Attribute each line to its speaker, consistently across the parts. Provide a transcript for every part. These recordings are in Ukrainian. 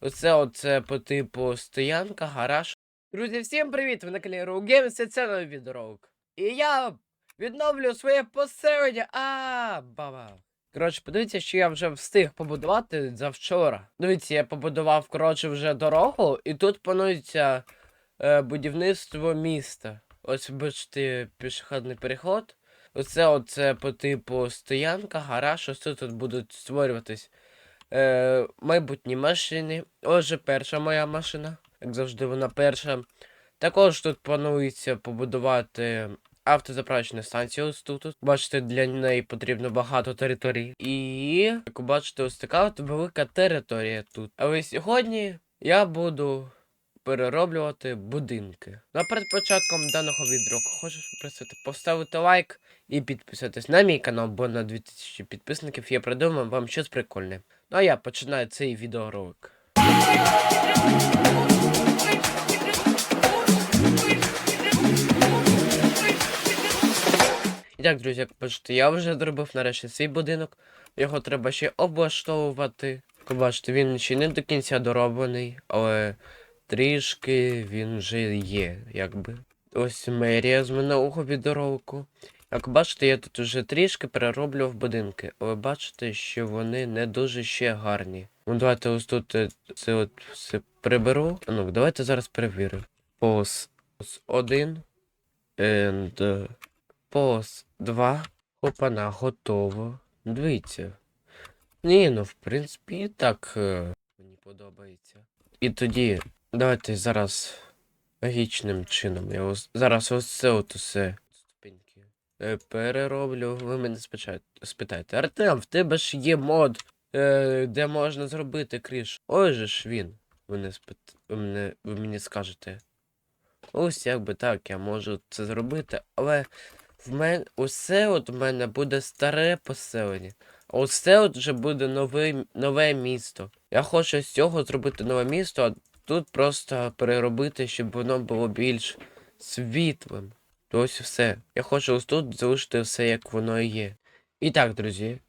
Speaker 1: Оце оце по типу стоянка, гараж. Друзі, всім привіт! Ви на каналі Games, і це новий відеоролик. І я відновлю своє поселення. А, баба. Коротше, подивіться, що я вже встиг побудувати завчора. Дивіться, я побудував, коротше, вже дорогу, і тут планується е, будівництво міста. Ось бачите, пішохідний переход. Оце оце по типу стоянка, гараж, ось тут, тут будуть створюватись е, майбутні машини. Отже, перша моя машина, як завжди, вона перша. Також тут планується побудувати автозаправочну станцію ось тут. Бачите, для неї потрібно багато територій. І, як бачите, ось така от велика територія тут. Але сьогодні я буду перероблювати будинки. Ну, а перед початком даного відео хочу попросити поставити лайк і підписатись на мій канал, бо на 2000 підписників я придумав вам щось прикольне. Ну а я починаю цей відеоролик. І так, друзі, як бачите, я вже зробив нарешті свій будинок. Його треба ще облаштовувати. Як бачите, він ще не до кінця дороблений, але трішки він вже є, якби. Ось мерія з минулого відеоролику. Як бачите, я тут вже трішки перероблював будинки, але бачите, що вони не дуже ще гарні. Ну давайте ось тут е, це от все приберу. Ну, давайте зараз перевірю. Пос 1 and пос 2. Опана, готово. Дивіться. Ні, ну в принципі і так е, мені подобається. І тоді давайте зараз логічним чином. Я ось, зараз ось це от усе ступеньки е, перероблю. Ви мене спитаєте. Артем, в тебе ж є мод, е, де можна зробити криш. Ось же ж він. Ви, спит... мене... ви мені скажете. Ось якби так, я можу це зробити, але в мене усе от в мене буде старе поселення. А оце от вже буде нове, нове місто. Я хочу з цього зробити нове місто, а тут просто переробити, щоб воно було більш світлим. То ось все. Я хочу ось тут залишити все, як воно є. І так, друзі.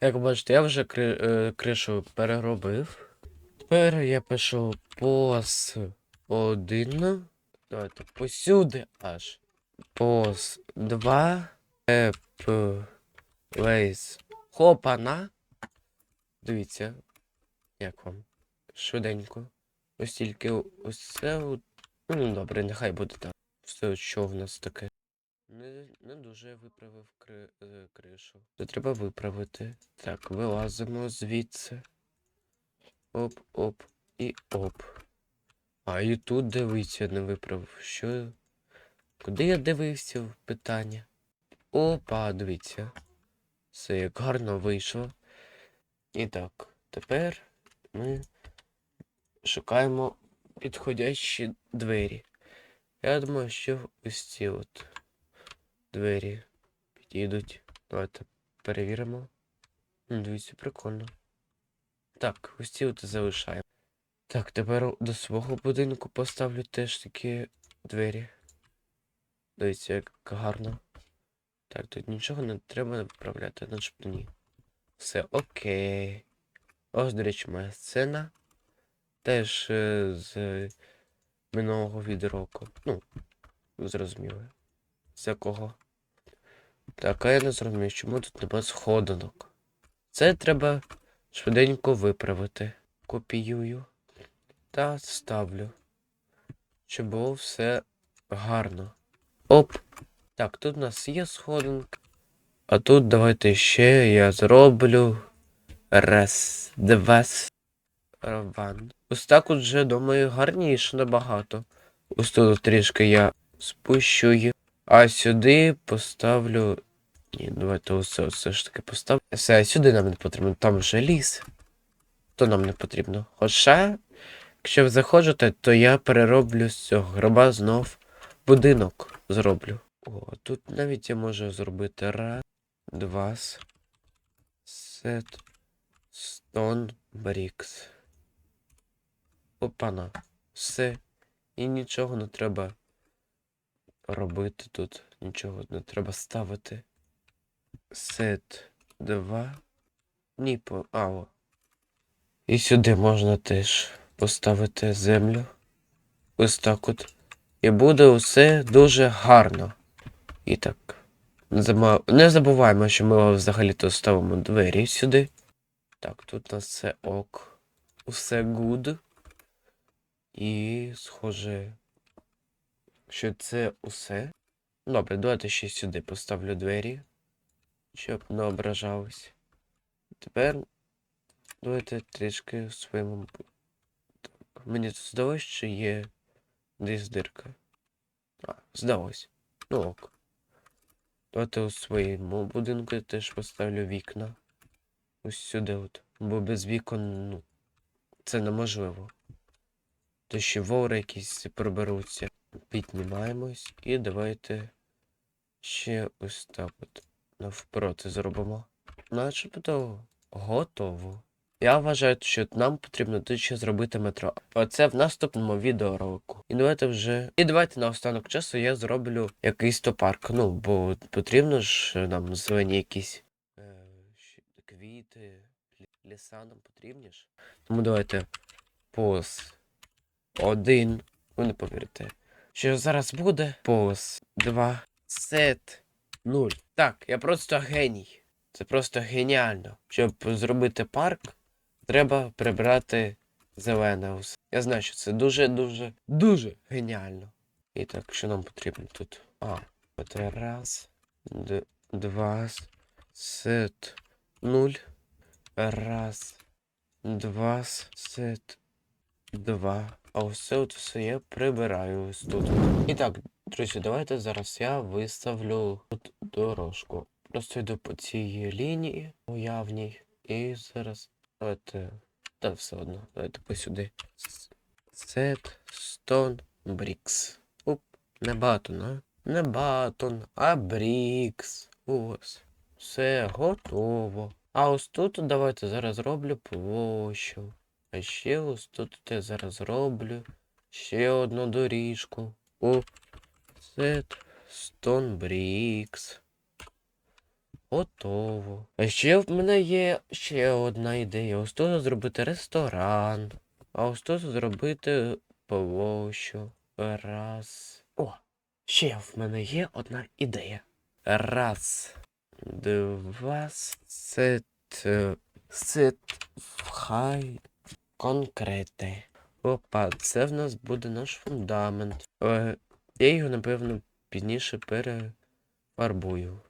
Speaker 1: Як бачите, я вже кри, е, кришу переробив. Тепер я пишу пос один. Давайте посюди аж. Пос 2. Еп. Лейс. Хопана. Дивіться. Як вам? Швиденько. Ось тільки ось. Ну, добре, нехай буде так. Все, що в нас таке? Не, не дуже виправив кри, е, кришу. Це треба виправити. Так, вилазимо звідси. Оп, оп і оп. А і тут дивиться, не виправив. Що? Куди я дивився в питання? Опа, дивіться. Все як гарно вийшло. І так, тепер ми шукаємо підходящі двері. Я думаю, що ось ці от двері підійдуть. Давайте перевіримо. Дивіться, прикольно. Так, ось ці от залишаємо. Так, тепер до свого будинку поставлю теж такі двері. Дивіться, як гарно. Так, тут нічого не треба виправляти, начебто ні. Все окей. Ось, до речі, моя сцена. Теж е, з минулого відеороку. Ну, ви зрозуміли. З якого. Так, а я не зрозумію, чому тут нема сходинок. Це треба швиденько виправити. Копіюю та ставлю. Щоб було все гарно. Оп. Так, тут у нас є сходинка. А тут давайте ще я зроблю. Раз, два, с- Ось так от вже, думаю, гарніше набагато. Ось тут трішки я спущу їх. А сюди поставлю. Ні, давайте ось все ж таки поставлю. Все, сюди нам не потрібно, там вже ліс. То нам не потрібно. Хоча, якщо ви заходите, то я перероблю з цього гроба знов будинок зроблю. О, тут навіть я можу зробити раз, два, сет, стон, брікс. Опана. Все. І нічого не треба робити тут. Нічого не треба ставити. Сет 2. Ні, по. А, о. І сюди можна теж поставити землю. Ось так от. І буде усе дуже гарно. І так. Не забуваємо, що ми взагалі-то ставимо двері сюди. Так, тут у нас все ок. Усе good. І, схоже, що це усе. Добре, давайте ще сюди поставлю двері, щоб не ображались. Тепер давайте трішки в своєму. Так, мені тут здалось, що є десь дирка. А, здалось. Ну ок. Давайте у своєму будинку теж поставлю вікна. Ось сюди от. Бо без вікон, ну, це неможливо. То ще вори якісь проберуться. Піднімаємось і давайте ще ось так от навпроти зробимо. Начебто готово. Я вважаю, що нам потрібно тут ще зробити метро. Оце в наступному відеоролику. І давайте вже. І давайте на останок часу я зроблю якийсь то парк. Ну, бо потрібно ж нам зелені якісь е, квіти, ліса нам потрібні ж. Тому давайте пос один. Ви не повірите. Що зараз буде? Пос два сет нуль. Так, я просто геній. Це просто геніально. Щоб зробити парк, треба прибрати зелене усе. Я знаю, що це дуже-дуже, дуже геніально. І так, що нам потрібно тут? А, це раз, д- два, сет, нуль. Раз, два, сет, два. А ось от все я прибираю ось тут. І так, друзі, давайте зараз я виставлю тут дорожку. Просто йду по цій лінії уявній. І зараз давайте. Та все одно, давайте посюди. Сет, стон, брікс. Оп, не батон, а? Не батон, а брікс. Ось. Все готово. А ось тут давайте зараз роблю площу. А ще ось тут я зараз роблю ще одну доріжку. У сет Stone Bricks. Готово. А ще в мене є ще одна ідея. Ось тут зробити ресторан. А ось тут зробити площу. Раз. О! Ще в мене є одна ідея. Раз. Два. Сет. Сет. Хай. Конкрети. Опа, це в нас буде наш фундамент. Е, я його, напевно, пізніше перефарбую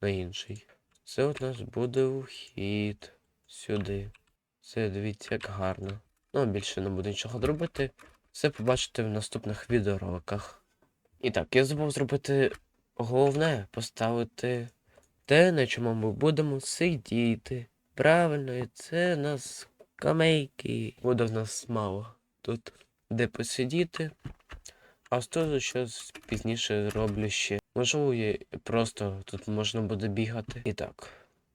Speaker 1: на інший. Це у нас буде вхід сюди. Це дивіться, як гарно. Ну, більше не буду нічого робити. Все побачите в наступних відеороликах. І так, я забув зробити головне поставити те, на чому ми будемо сидіти. Правильно, і це нас скамейки. Буде в нас мало. Тут де посидіти. А того щось пізніше роблю ще. Можливо, є просто тут можна буде бігати. І так.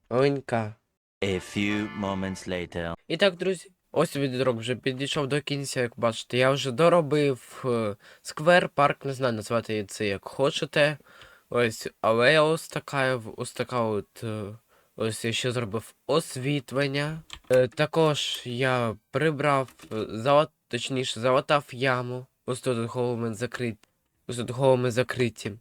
Speaker 1: Оленька.
Speaker 2: A few moments later.
Speaker 1: І так, друзі, ось відрок вже підійшов до кінця, як бачите. Я вже доробив е, сквер, парк, не знаю, назвати це як хочете. Ось, але я ось така, ось така от. е, Ось я ще зробив освітлення. Е, також я прибрав, е, залат, точніше, залатав яму. Тут голими закриті.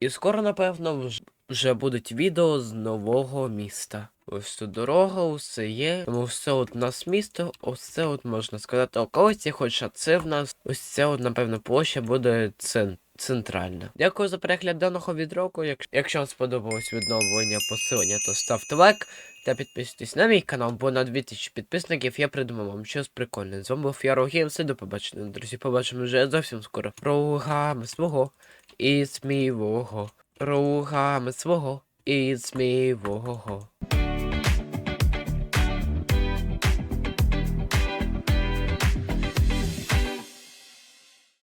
Speaker 1: І скоро, напевно, вж- вже будуть відео з нового міста. Ось тут дорога, усе є. Тому все от у нас місто, ось це от можна сказати околиці, хоча це в нас ось ця от, напевно, площа буде цен, центральна. Дякую за перегляд даного відроку. Якщо, вам сподобалось відновлення посилення, то ставте лайк та підписуйтесь на мій канал, бо на 2000 підписників я придумав вам щось прикольне. З вами був Ярогів, все до побачення, друзі. Побачимо вже зовсім скоро. Рогами свого і смівого. Рогами свого і смівого.